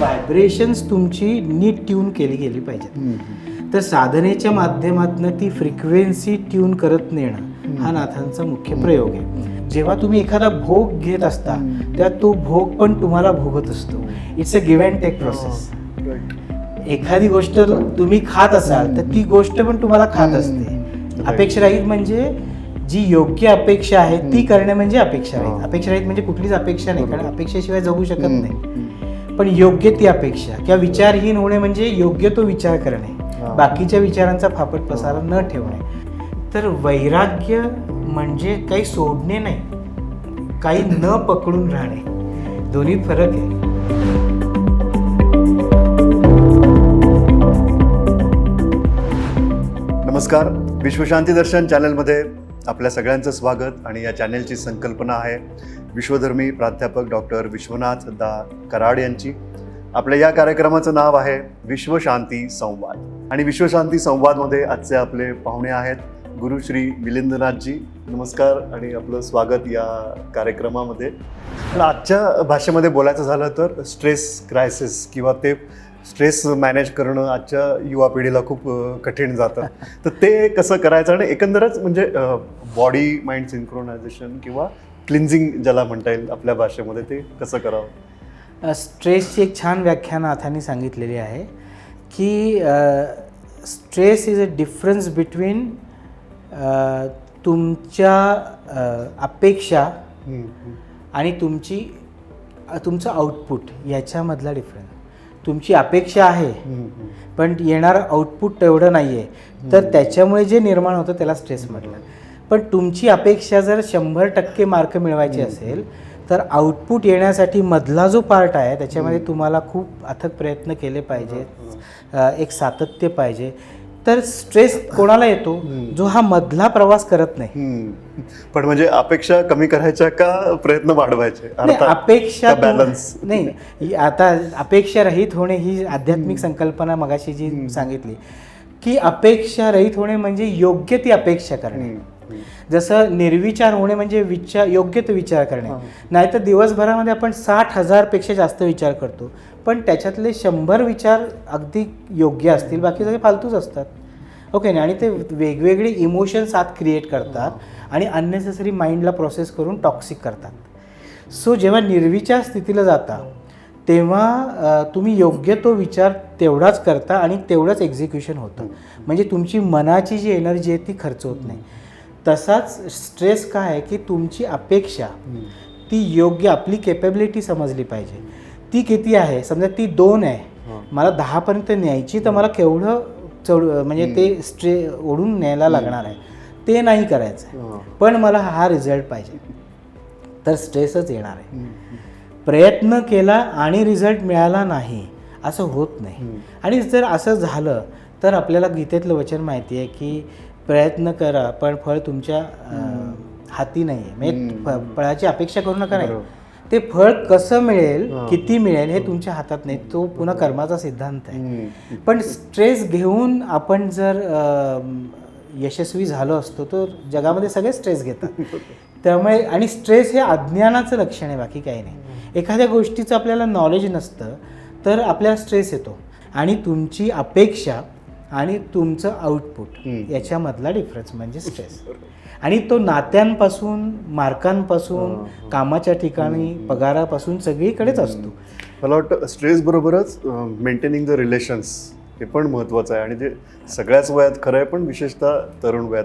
Vibrations तुमची नीट tune केली गेली पाहिजेत. तर साधनेच्या माध्यमातून ती फ्रिक्वेन्सी ट्यून करत नेणं हा नाथांचा मुख्य प्रयोग आहे. जेव्हा तुम्ही एखादा भोग घेत असता तेव्हा तो भोग पण तुम्हाला भोगत असतो. It's a give and take process एखादी गोष्ट तुम्ही खात असाल तर ती गोष्ट पण तुम्हाला खात असते. अपेक्षारहित म्हणजे जी योग्य अपेक्षा आहे ती करणे म्हणजे अपेक्षारहित अपेक्षारहित म्हणजे कुठलीच अपेक्षा नाही कारण अपेक्षेशिवाय जगू शकत नाही. पण योग्य ती अपेक्षा किंवा विचारहीन होणे म्हणजे योग्य तो विचार करणे. बाकीच्या विचारांचा फापट पसारा न ठेवणे. तर वैराग्य म्हणजे काही सोडणे नाही काही न पकडून राहणे. दोन्हीत फरक आहे. नमस्कार. विश्वशांती दर्शन चॅनलमध्ये आपल्या सगळ्यांचं स्वागत आणि या चॅनलची संकल्पना आहे. विश्वधर्मी प्राध्यापक डॉक्टर विश्वनाथ दा कराड यांची. आपल्या या कार्यक्रमाचं नाव आहे विश्वशांती संवाद. आणि विश्वशांती संवादमध्ये आजचे आपले पाहुणे आहेत गुरुश्री मिलिंदनाथजी. नमस्कार आणि आपलं स्वागत या कार्यक्रमामध्ये. पण आजच्या भाषेमध्ये बोलायचं झालं तर स्ट्रेस क्रायसिस किंवा ते स्ट्रेस मॅनेज करणं आजच्या युवा पिढीला खूप कठीण जातं. तर ते कसं करायचं? आणि एकंदरच म्हणजे बॉडी माइंड सिंक्रोनायझेशन किंवा क्लिन्झिंग ज्याला म्हणता येईल आपल्या भाषेमध्ये ते कसं करावं? स्ट्रेसची एक छान व्याख्यान नाथांनी सांगितलेली आहे की stress is a difference between तुमच्या अपेक्षा आणि तुमची तुमचं आउटपुट याच्यामधला डिफरन्स तुमची अपेक्षा आहे पण येणारं आउटपुट तेवढं नाही आहे तर त्याच्यामुळे जे निर्माण होतं त्याला स्ट्रेस म्हटलं. पण तुमची अपेक्षा जर शंभर टक्के मार्क मिळवायची असेल तर आउटपुट येण्यासाठी मधला जो पार्ट आहे त्याच्यामध्ये तुम्हाला खूप अथक प्रयत्न केले पाहिजेत. एक सातत्य पाहिजे. तर स्ट्रेस कोणाला येतो? जो हा मधला प्रवास करत नाही. पण म्हणजे अपेक्षा कमी करायच्या का प्रयत्न वाढवायचे? अपेक्षा बॅलन्स नाही आता अपेक्षा रहित होणे ही आध्यात्मिक संकल्पना मगाशी जी सांगितली की अपेक्षा रहित होणे म्हणजे योग्य ती अपेक्षा करणे. जसं निर्विचार होणे म्हणजे विचार योग्य तो विचार करणे. नाहीतर दिवसभरामध्ये आपण साठ हजारपेक्षा जास्त विचार करतो. पण त्याच्यातले शंभर विचार अगदी योग्य असतील बाकी सगळे फालतूच असतात. ओके ना आणि ते वेगवेगळे इमोशन्स आत क्रिएट करतात आणि अननेसेसरी माइंडला प्रोसेस करून टॉक्सिक करतात. सो जेव्हा निर्विचार स्थितीला जाता तेव्हा तुम्ही योग्य तो विचार तेवढाच करता आणि तेवढंच एक्झिक्युशन होतं. म्हणजे तुमची मनाची जी एनर्जी आहे ती खर्च होत नाही. तसाच स्ट्रेस काय आहे की तुमची अपेक्षा ती योग्य आपली केपेबिलिटी समजली पाहिजे. ती किती आहे? समजा ती दोन आहे. मला दहापर्यंत न्यायची तर मला केवढं चढ म्हणजे ते स्ट्रे ओढून न्यायला लागणार आहे. ते नाही करायचं. पण मला हा रिझल्ट पाहिजे. तर स्ट्रेसच येणार आहे. प्रयत्न केला आणि रिझल्ट मिळाला नाही असं होत नाही. आणि जर असं झालं तर आपल्याला गीतेतलं वचन माहिती आहे की प्रयत्न करा पण फळ तुमच्या हाती नाही आहे म्हणजे फळाची अपेक्षा करू नका नाही. ते फळ कसं मिळेल किती मिळेल हे तुमच्या हातात नाही. तो पुन्हा कर्माचा सिद्धांत आहे. पण स्ट्रेस घेऊन आपण जर यशस्वी झालो असतो तर जगामध्ये सगळे स्ट्रेस घेतात. त्यामुळे आणि स्ट्रेस हे अज्ञानाचं लक्षण आहे बाकी काही नाही. एखाद्या गोष्टीचं आपल्याला नॉलेज नसतं तर आपल्याला स्ट्रेस येतो. आणि तुमची अपेक्षा आणि तुमचं आउटपुट याच्यामधला डिफरन्स म्हणजे स्ट्रेस आणि तो नात्यांपासून मार्कांपासून कामाच्या ठिकाणी पगारापासून सगळीकडेच असतो. मला वाटतं स्ट्रेस बरोबरच मेंटेनिंग द रिलेशन्स हे पण महत्त्वाचं आहे. आणि ते सगळ्याच वयात खरं आहे पण विशेषतः तरुण वयात.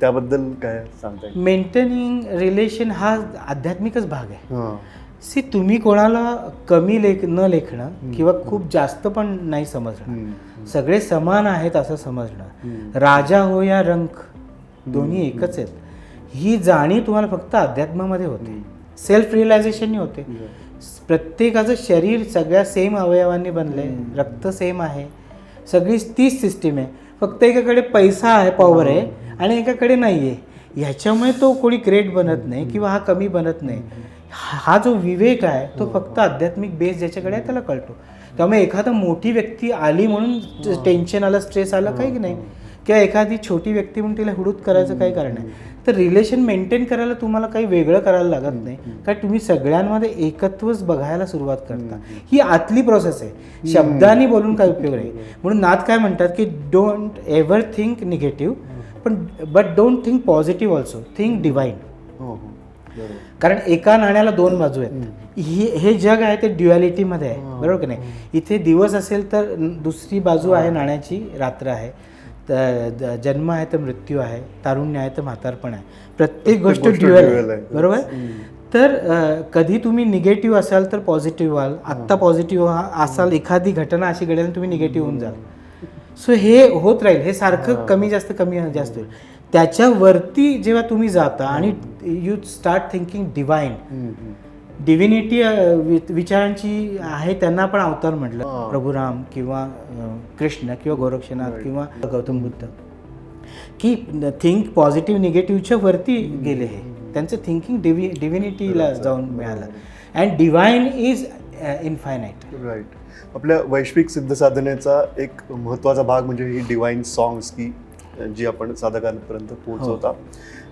त्याबद्दल काय सांगता मेंटेनिंग रिलेशन हा आध्यात्मिकच भाग आहे. सी तुम्ही कोणाला कमी लेख न लेखणं किंवा खूप जास्त पण नाही समजणं सगळे समान आहेत असं समजणं राजा हो या रंक दोन्ही एकच आहेत. ही जाणीव तुम्हाला फक्त अध्यात्मामध्ये होते. सेल्फ रिअलायझेशननी होते. प्रत्येकाचं शरीर सगळ्या सेम अवयवांनी बनलंय. रक्त सेम आहे. सगळी तीच सिस्टीम आहे. फक्त एकाकडे पैसा आहे पॉवर आहे आणि एकाकडे नाही आहे ह्याच्यामुळे तो कोणी ग्रेट बनत नाही किंवा हा कमी बनत नाही. हा जो विवेक आहे तो फक्त आध्यात्मिक बेस ज्याच्याकडे आहे त्याला कळतो. त्यामुळे एखादा मोठी व्यक्ती आली म्हणून टेन्शन आलं स्ट्रेस आलं काही नाही. किंवा एखादी छोटी व्यक्ती म्हणून तिला हुडूत करायचं काही कारण नाही. तर रिलेशन मेंटेन करायला तुम्हाला काही वेगळं करायला लागत नाही. कारण तुम्ही सगळ्यांमध्ये एकत्वच बघायला सुरुवात करता. ही आतली प्रोसेस आहे. शब्दांनी बोलून काही उपयोग नाही. म्हणून नाथ काय म्हणतात की डोंट एव्हर थिंक निगेटिव्ह पण but don't think positive also think divine हो हो. कारण एका नाण्याला दोन बाजू आहेत. ही हे जग आहे ते ड्युअलिटीमध्ये आहे. बरोबर की नाही? इथे दिवस असेल तर दुसरी बाजू आहे नाण्याची रात्र आहे. जन्म आहे तर मृत्यू आहे. तारुण्य आहे तर म्हातारपण आहे. प्रत्येक गोष्ट ड्युअल आहे. बरोबर? तर कधी तुम्ही निगेटिव्ह असाल तर पॉझिटिव्ह व्हाल. आत्ता पॉझिटिव्ह असाल एखादी घटना अशी घडेल तुम्ही निगेटिव्ह होऊन जाल. सो हे होत राहील. हे सारखं कमी जास्त कमी जास्त होईल. त्याच्यावरती जेव्हा तुम्ही जाता आणि you start thinking divine. Divinity विचारांची आहे त्यांना पण अवतार. म्हटलं. प्रभू राम किंवा कृष्ण किंवा गोरक्षनाथ किंवा गौतम बुद्ध. की थिंक पॉझिटिव्ह निगेटिव्हच्या वरती गेले हे. त्यांचं थिंकिंग डिव्हि डिव्हिनिटीला जाऊन मिळालं. And divine is infinite right आपल्या वैश्विक सिद्धसाधनेचा एक महत्त्वाचा भाग म्हणजे ही डिवाईन सॉंग्स की जी आपण साधकांपर्यंत पोहोचवता.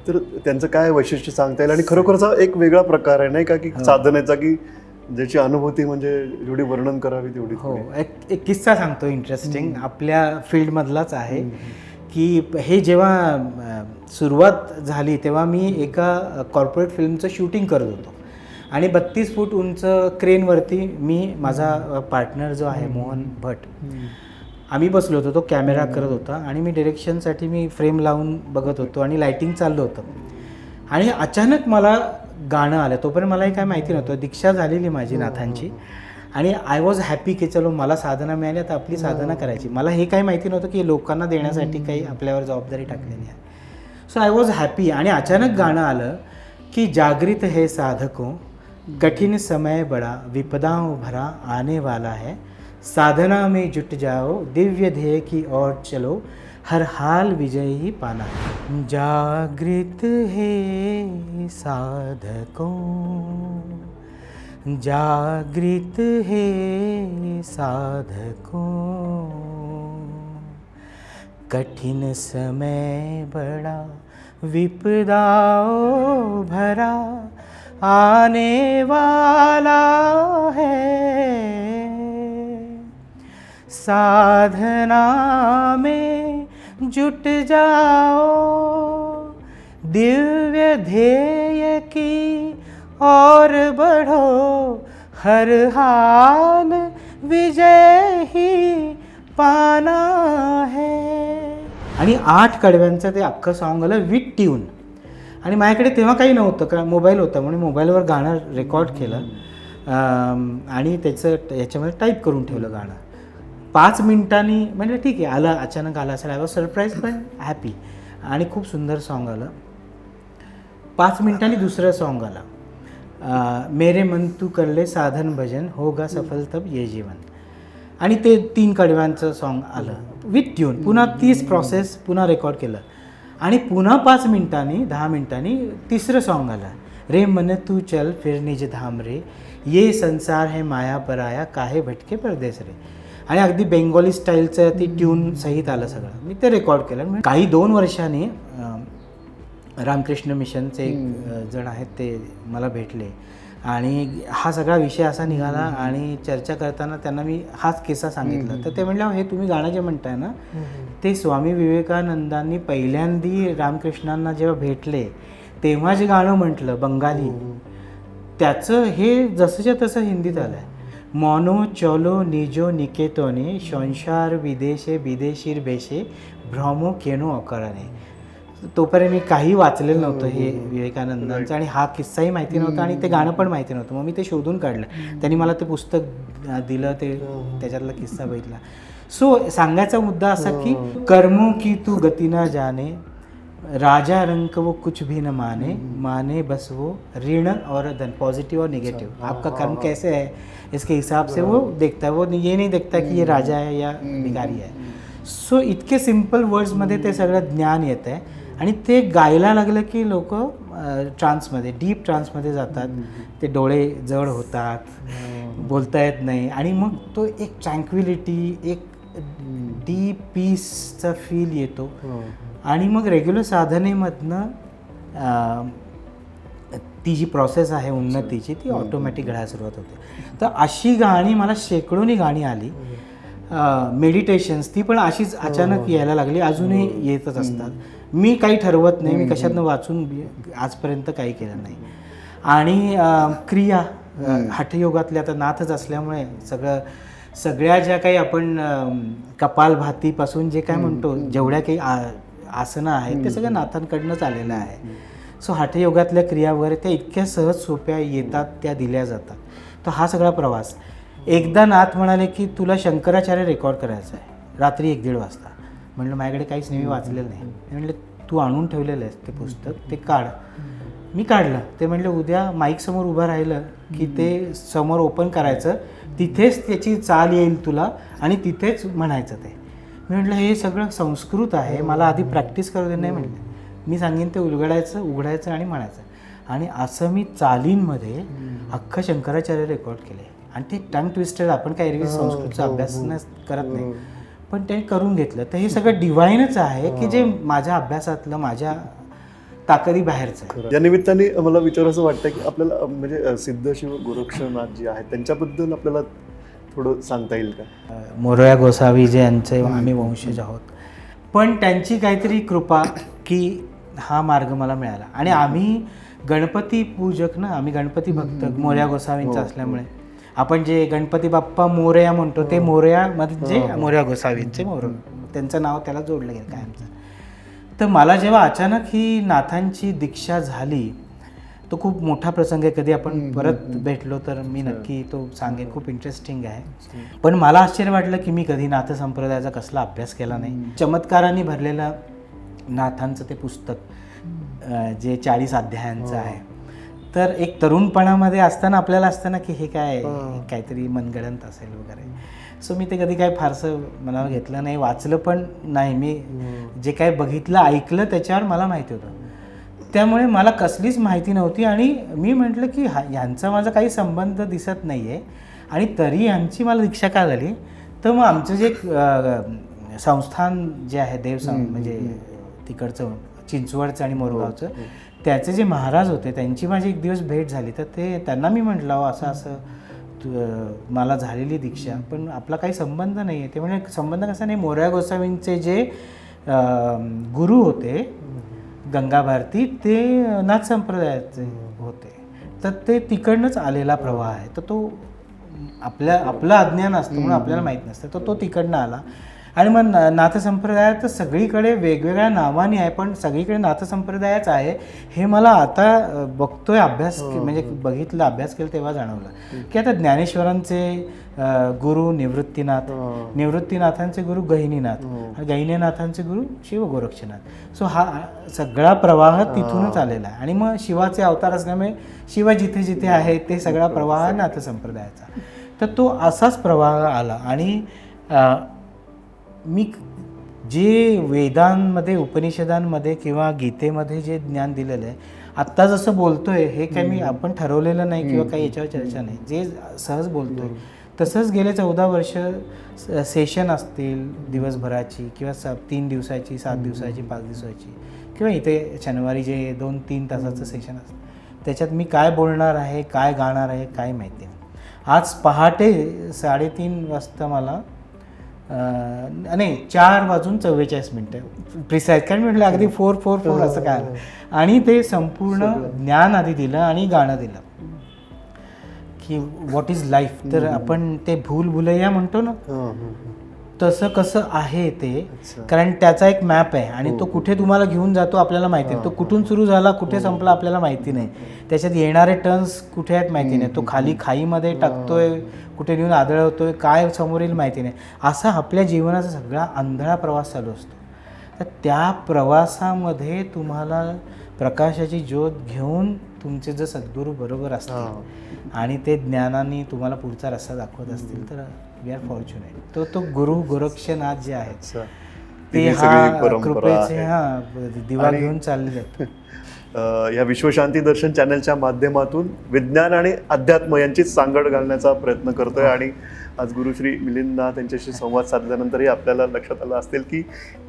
तर त्यांचं काय वैशिष्ट्य सांगता येईल? आणि खरोखरचा एक वेगळा प्रकार आहे नाही का? की साधनेचा की ज्याची अनुभूती म्हणजे जेवढी वर्णन करावी तेवढी हो. एक एक किस्सा सांगतो इंटरेस्टिंग आपल्या फील्डमधलाच आहे की हे जेव्हा सुरुवात झाली तेव्हा मी एका कॉर्पोरेट फिल्मचं शूटिंग करत होतो. आणि बत्तीस फूट उंच क्रेनवरती मी माझा पार्टनर जो आहे मोहन भट आम्ही बसलो होतो तो कॅमेरा करत होता आणि मी डिरेक्शनसाठी मी फ्रेम लावून बघत होतो आणि लाईटिंग चाललं होतं. आणि अचानक मला गाणं आलं. तोपर्यंत मलाही काय माहिती नव्हतं. दीक्षा झालेली माझी नाथांची. आणि आय वॉज हॅपी की चलो मला साधना मिळाली आता आपली साधना करायची. मला हे काही माहिती नव्हतं की लोकांना देण्यासाठी काही आपल्यावर जबाबदारी टाकलेली आहे. सो आय वॉज हॅपी आणि अचानक गाणं आलं की जागृत है साधकों कठिन समय बड़ा विपदाओं भरा आने वाला है. साधना में जुट जाओ, दिव्य ध्येय की ओर चलो, हर हाल विजय ही पाना। जागृत है साधकों, जागृत है साधकों। कठिन समय बड़ा, विपदाओं भरा, आने वाला है। साधना में जुट जाओ। दिव्य ध्येय की और बढ़ो। हर हाल विजय ही पाना है। आणि आठ कडव्यांचं ते अख्खं सॉन्ग आलं विथ ट्यून आणि माझ्याकडे तेव्हा काही नव्हतं का मोबाईल होता म्हणून मोबाईलवर गाणं रेकॉर्ड केलं. आणि त्याचं याच्यामध्ये टाईप करून ठेवलं गाणं. पाच मिनिटांनी म्हणजे ठीक आहे आलं अचानक आलं असेल आय वॉज सरप्राईज पण हॅपी आणि खूप सुंदर सॉन्ग आलं. पाच मिनिटांनी दुसरं सॉन्ग आलं. मेरे मन तू करले साधन भजन होगा सफल तब ये जीवन. आणि ते तीन कडव्यांचं सॉन्ग आलं. विथ ट्यून पुन्हा तीच प्रोसेस पुन्हा रेकॉर्ड केलं. आणि पुन्हा पाच मिनिटांनी दहा मिनिटांनी तिसरं सॉन्ग आलं. रे मन तू चल फिर निज धाम रे. ये संसार है माया पराया काहे भटके परदेस रे. आणि अगदी बेंगॉली स्टाईलचं ती ट्यून सहित आलं सगळं. मी ते रेकॉर्ड केलं. म्हणजे काही दोन वर्षांनी रामकृष्ण मिशनचे एक जण आहेत ते मला भेटले. आणि हा सगळा विषय असा निघाला आणि चर्चा करताना त्यांना मी हाच किस्सा सांगितला. तर ते म्हणले हे तुम्ही गाणं जे म्हणताय ना ते स्वामी विवेकानंदांनी पहिल्यांदी रामकृष्णांना जेव्हा भेटले तेव्हा जे गाणं म्हटलं बंगाली त्याचं हे जसंच्या तसं हिंदीत आलं आहे मॉनो चलो निजो निकेतोने संसार विदेशे विदेशीर बेशे भ्रमो केनो अकराने तोपर्यंत मी काही वाचलेलं नव्हतं हे विवेकानंदांचं. आणि हा किस्साही माहिती नव्हता आणि ते गाणं पण माहिती नव्हतं. मग मी ते शोधून काढलं. त्यांनी मला ते पुस्तक दिलं ते त्याच्यातला किस्सा बघितला. सो सांगायचा मुद्दा असा की कर्मो की तू गती ना जाने राजा रंक वो कुछ भी न माने माने बस वो ऋण और धन पॉजिटिव और नेगेटिव आपका कर्म कैसे है इसके हिसाब से वो देखता है। वो ये नहीं देखता की ये राजा है या भिकारी आहे सो इतके सिंपल वर्ड्समध्ये ते सगळं ज्ञान येतं आहे आणि ते गायला लागलं की लोक ट्रान्समध्ये डीप ट्रान्समध्ये जातात. ते डोळे जड होतात बोलता येत नाही आणि मग तो एक ट्रँक्विलिटी एक पीसचा फील येतो. हो. आणि मग रेग्युलर साधनेमधनं ती जी प्रोसेस आहे उन्नतीची ती ऑटोमॅटिक घडायला सुरुवात होते. तर अशी गाणी मला शेकडोनी गाणी आली. मेडिटेशन्स ती पण अशीच अचानक यायला लागली. अजूनही येतच असतात. मी काही ठरवत नाही. मी कशातनं वाचून आजपर्यंत काही केलं नाही. आणि क्रिया हठयोगातल्या आता नाथच असल्यामुळे सगळं सगळ्या ज्या काही आपण कपालभातीपासून जे काय म्हणतो जेवढ्या काही आ- आसनं आहेत ते सगळं नाथांकडनंच आलेलं आहे. सो हठयोगातल्या क्रिया वगैरे त्या इतक्या सहज सोप्या येतात त्या दिल्या जातात. तर हा सगळा प्रवास. एकदा नाथ म्हणाले की तुला शंकराचार्य रेकॉर्ड करायचा आहे. रात्री एक दीड वाजता. म्हणलं माझ्याकडे काहीच नेहमी वाचलेलं नाही. म्हणलं तू आणून ठेवलेलं आहेस ते पुस्तक ते काढ. मी काढलं. ते म्हणलं उद्या माईक समोर उभं राहिलं की ते समोर ओपन करायचं. तिथेच त्याची चाल येईल तुला आणि तिथेच म्हणायचं ते. मी म्हटलं हे सगळं संस्कृत आहे. मला आधी प्रॅक्टिस करू दे. नाही म्हटलं. मी सांगेन ते उलगडायचं उघडायचं आणि म्हणायचं. आणि असं मी चालींमध्ये अख्खं शंकराचार्य रेकॉर्ड केले आणि ते टंग ट्विस्टेड आपण काही एरवी संस्कृतचा अभ्यास न करत नाही. पण ते करून घेतलं. तर हे सगळं डिवाईनच आहे की जे माझ्या अभ्यासातलं माझ्या ताकदी बाहेरचं या निमित्ताने मला विचार असं वाटतं की आपल्याला म्हणजे सिद्धशिव गोरक्षनाथ जी आहेत त्यांच्याबद्दल आपल्याला थोडं सांगता येईल का? मोरया गोसावी जे यांचे आम्ही वंशज आहोत. पण त्यांची काहीतरी कृपा की हा मार्ग मला मिळाला. आणि आम्ही गणपती पूजक ना आम्ही गणपती भक्त मोरया गोसावींचा असल्यामुळे. आपण जे गणपती बाप्पा मोरया म्हणतो ते मोरया म्हणजे मोरया गोसावींचे मोर. त्यांचं नाव त्याला जोडलं गेलं कायमचं. तर मला जेव्हा अचानक ही नाथांची दीक्षा झाली तो खूप मोठा प्रसंग आहे. कधी आपण परत भेटलो तर मी नक्की तो सांगेन. खूप इंटरेस्टिंग आहे. पण मला आश्चर्य वाटलं की मी कधी नाथ संप्रदायाचा कसला अभ्यास केला नाही. चमत्कारांनी भरलेलं नाथांचं ते पुस्तक जे चाळीस अध्यायांचं आहे. तर एक तरुणपणामध्ये असताना आपल्याला असतं ना की हे काय काहीतरी मनगडंत असेल वगैरे. सो मी ते कधी काय फारसं मनावर घेतलं नाही वाचलं पण नाही. मी जे काय बघितलं ऐकलं त्याच्यावर मला माहिती होतं. त्यामुळे मला कसलीच माहिती नव्हती आणि मी म्हटलं की हा ह्यांचा माझा काही संबंध दिसत नाही आहे आणि तरी ह्यांची मला दीक्षा का झाली? तर मग आमचं जे संस्थान जे आहे देव म्हणजे तिकडचं चिंचवडचं आणि मोरगावचं त्याचे जे महाराज होते त्यांची माझी एक दिवस भेट झाली. तर ते त्यांना मी म्हटलं "अहो, असं असं मला झालेली दीक्षा पण आपला काही संबंध नाही आहे ते म्हणजे संबंध कसा नाही मोरया गोसावींचे जे गुरु होते गंगा भारती ते नाथ संप्रदायाचे होते. तर ते तिकडनंच आलेला प्रवाह आहे. तर तो आपल्या आपलं अज्ञान असतं म्हणून आपल्याला माहीत नसतं. तर तो तिकडनं आला. आणि मग ना- नाथ संप्रदाय तर सगळीकडे वेगवेगळ्या नावाने आहे पण सगळीकडे नाथ संप्रदायच आहे. हे मला आता बघतोय अभ्यास के- म्हणजे बघितलं अभ्यास केला तेव्हा जाणवलं. की आता ज्ञानेश्वरांचे गुरु निवृत्तीनाथ निवृत्तीनाथांचे गुरु गहिनीनाथ आणि गहिनीनाथांचे गुरु शिव गोरक्षनाथ सो हा सगळा प्रवाह तिथूनच आलेला आहे. आणि मग शिवाचे अवतार असल्यामुळे शिव जिथे जिथे आहे ते सगळा प्रवाह नाथ संप्रदायाचा तर तो असाच प्रवाह आला. आणि मी जे वेदांमध्ये उपनिषदांमध्ये किंवा गीतेमध्ये जे ज्ञान दिलेलं आहे आत्ता जसं बोलतोय हे काय मी आपण ठरवलेलं नाही किंवा काही याच्यावर चर्चा नाही. जे सहज बोलतोय. तसंच गेले चौदा वर्ष सेशन असतील दिवसभराची किंवा स तीन दिवसाची सात दिवसाची पाच दिवसाची किंवा इथे शनिवारी जे दोन तीन तासाचं सेशन असतं. त्याच्यात मी काय बोलणार आहे काय गाणार आहे काय माहिती नाही. आज पहाटे साडेतीन वाजता मला नाही चार वाजून चव्वेचाळीस मिनटं. प्रिसाईज कारण म्हटलं अगदी फोर फोर फोर असं काय आलं. आणि ते संपूर्ण ज्ञान आधी दिलं आणि गाणं दिलं. की व्हॉट इज लाईफ तर आपण ते भूल भुलैया म्हणतो ना. तसं कसं आहे ते. कारण त्याचा एक मॅप आहे आणि तो कुठे तुम्हाला घेऊन जातो आपल्याला माहिती नाही. तो कुठून सुरू झाला कुठे संपला आपल्याला माहिती नाही. त्याच्यात येणारे टर्न्स कुठे आहेत माहिती नाही. तो खाली खाईमध्ये टाकतोय कुठे नेऊन आदळवतोय काय समोर येईल माहिती नाही. असा आपल्या जीवनाचा सगळा आंधळा प्रवास चालू असतो. तर त्या प्रवासामध्ये तुम्हाला प्रकाशाची ज्योत घेऊन तुमचे जर सद्गुरू बरोबर असतील आणि ते ज्ञानाने तुम्हाला पुढचा रस्ता दाखवत असतील तर वी आर फॉर्च्युनेट तो तो गुरु गोरक्षनाथ जे आहेत ते ही कृपेचे. हा दिवा घेऊन चालले जातात. अ, या विश्वशांती दर्शन चॅनलच्या माध्यमातून विज्ञान आणि अध्यात्म यांचीच सांगड घालण्याचा प्रयत्न करतोय आणि आज गुरुश्री मिलिंदनाथ यांच्याशी संवाद साधल्यानंतरही आपल्याला लक्षात आलं असेल की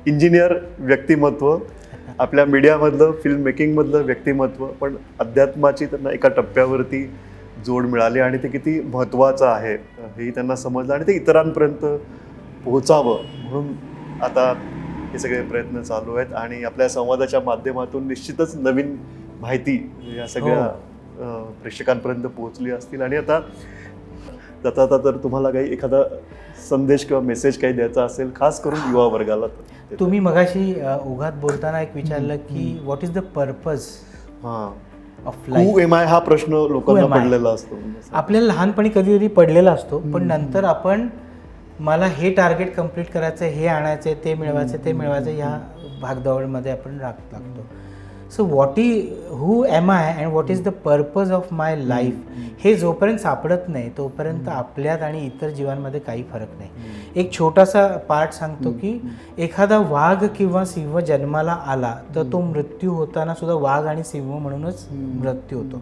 इंजिनियर व्यक्तिमत्व आपल्या मीडियामधलं फिल्म मेकिंगमधलं व्यक्तिमत्व पण अध्यात्माची त्यांना एका टप्प्यावरती जोड मिळाली आणि ते किती महत्त्वाचं आहे हेही त्यांना समजलं आणि ते इतरांपर्यंत पोहोचावं. म्हणून आता हे सगळे प्रयत्न चालू आहेत आणि आपल्या संवादाच्या माध्यमातून निश्चितच नवीन माहिती या सगळ्या अ, प्रेक्षकांपर्यंत पोहोचली असतील. आणि आता जाता जाता तर तुम्हाला काही एखादा संदेश किंवा मेसेज काही द्यायचा असेल खास करून युवा वर्गाला तुम्ही मगाशी ओघात बोलताना एक विचारलं की व्हॉट इज द पर्पज हां. ऑफ लाईफ एम आय हा प्रश्न लोकांना am I? पडलेला असतो असं. आपल्याला लहानपणी कधीतरी पडलेला असतो पण नंतर आपण मला हे टार्गेट कंप्लीट करायचं हे आणायचं ते मिळवायचं ते मिळवायचं ह्या भागदौडमध्ये आपण राग लागतो so what E who am I and what is the purpose of my life हे जोपर्यंत सापडत नाही तोपर्यंत आपल्यात आणि इतर जीवांमध्ये काही फरक नाही. एक छोटासा पार्ट सांगतो की एखादा वाघ किंवा सिंह जन्माला आला तर तो मृत्यू होताना सुद्धा वाघ आणि सिंह म्हणूनच मृत्यू होतो.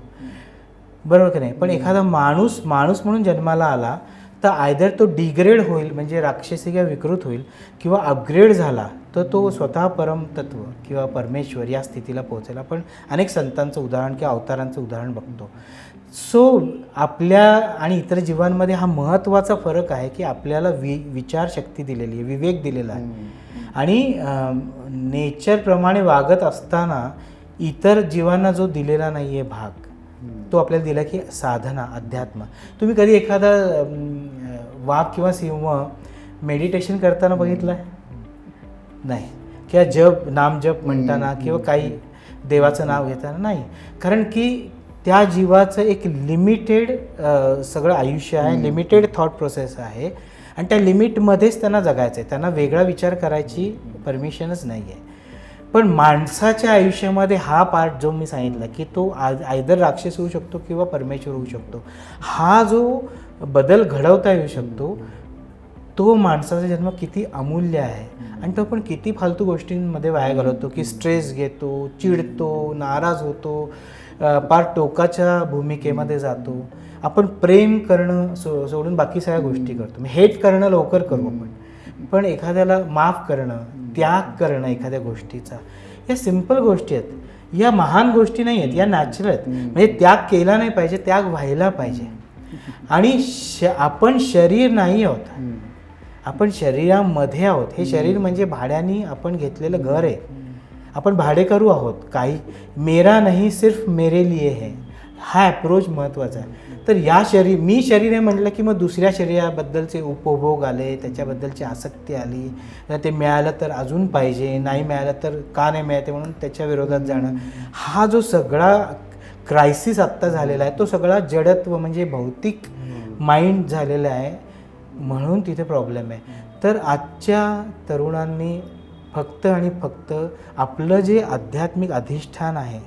बरोबर की नाही? पण एखादा माणूस माणूस म्हणून जन्माला आला तर आयदर तो डिग्रेड होईल म्हणजे राक्षसी किंवा विकृत होईल किंवा अपग्रेड झाला तर तो स्वतः परमतत्व किंवा परमेश्वर या स्थितीला पोहोचेल. आपण अनेक संतांचं उदाहरण किंवा अवतारांचं उदाहरण बघतो. सो आपल्या आणि इतर जीवांमध्ये हा महत्त्वाचा फरक आहे की आपल्याला वि विचारशक्ती दिलेली आहे विवेक दिलेला आहे. आणि नेचरप्रमाणे वागत असताना इतर जीवांना जो दिलेला नाही आहे भाग तो आपल्याला दिला की साधना अध्यात्म. तुम्ही कधी एखादा वाघ किंवा सिंह मेडिटेशन करताना बघितलं आहे नाही. किंवा जप नामजप म्हणताना किंवा काही देवाचं नाव घेताना नाही. कारण की त्या जीवाचं एक लिमिटेड सगळं आयुष्य आहे लिमिटेड थॉट प्रोसेस आहे. आणि त्या लिमिटमध्येच त्यांना जगायचं आहे त्यांना वेगळा विचार करायची परमिशनच नाही आहे पण माणसाच्या आयुष्यामध्ये हा पार्ट जो मी सांगितला की तो आयदर राक्षस होऊ शकतो किंवा परमेश्वर होऊ शकतो हा जो बदल घडवता येऊ शकतो तो माणसाचा जन्म किती अमूल्य आहे. आणि तो पण किती फालतू गोष्टींमध्ये वाया घालवतो की स्ट्रेस घेतो चिडतो नाराज होतो फार पार टोकाच्या भूमिकेमध्ये जातो. आपण प्रेम करणं सो सोडून बाकी सगळ्या गोष्टी करतो. हेट करणं लवकर करू आपण. पण एखाद्याला माफ करणं त्याग करणं एखाद्या गोष्टीचा या सिंपल गोष्टी आहेत. या महान गोष्टी नाही आहेत या नॅचरल आहेत. म्हणजे त्याग केला नाही पाहिजे त्याग व्हायला पाहिजे. आणि श आपण शरीर नाही आहोत. आपण शरीरामध्ये आहोत. हे शरीर म्हणजे भाड्याने आपण घेतलेलं घर आहे. आपण भाडेकरू आहोत. काही मेरा नाही सिर्फ मेरे लिए है. हा अप्रोच महत्त्वाचा आहे. तर या शरीर मी शरीर आहे म्हटलं की मग दुसऱ्या शरीराबद्दलचे उपभोग आले त्याच्याबद्दलची आसक्ती आली. तर ते मिळालं तर अजून पाहिजे नाही मिळालं तर का नाही मिळते म्हणून त्याच्या विरोधात जाणं. हा जो सगळा क्रायसिस आत्ता झालेला आहे तो सगळा जडत्व म्हणजे भौतिक माइंड झालेला आहे. म्हणून तिथे प्रॉब्लेम आहे. तर आजच्या तरुणांनी फक्त आणि फक्त आपलं जे आध्यात्मिक अधिष्ठान आहे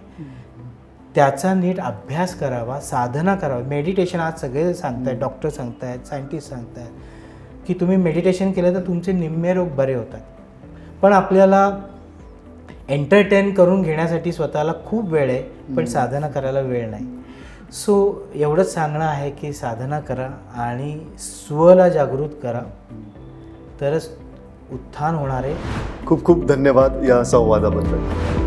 त्याचा नीट अभ्यास करावा साधना करावा. मेडिटेशन आज सगळे सांगतायत डॉक्टर सांगतायत सायंटिस्ट सांगतायत की तुम्ही मेडिटेशन केलं तर तुमचे निम्मे रोग बरे होतात. पण आपल्याला एंटरटेन करून घेण्यासाठी स्वतःला खूप वेळ आहे पण साधना करायला वेळ नाही. सो एवढंच सांगणं आहे की साधना करा आणि स्वला जागृत करा. तरच उत्थान होणार. आहे खूप खूप धन्यवाद या संवादाबद्दल.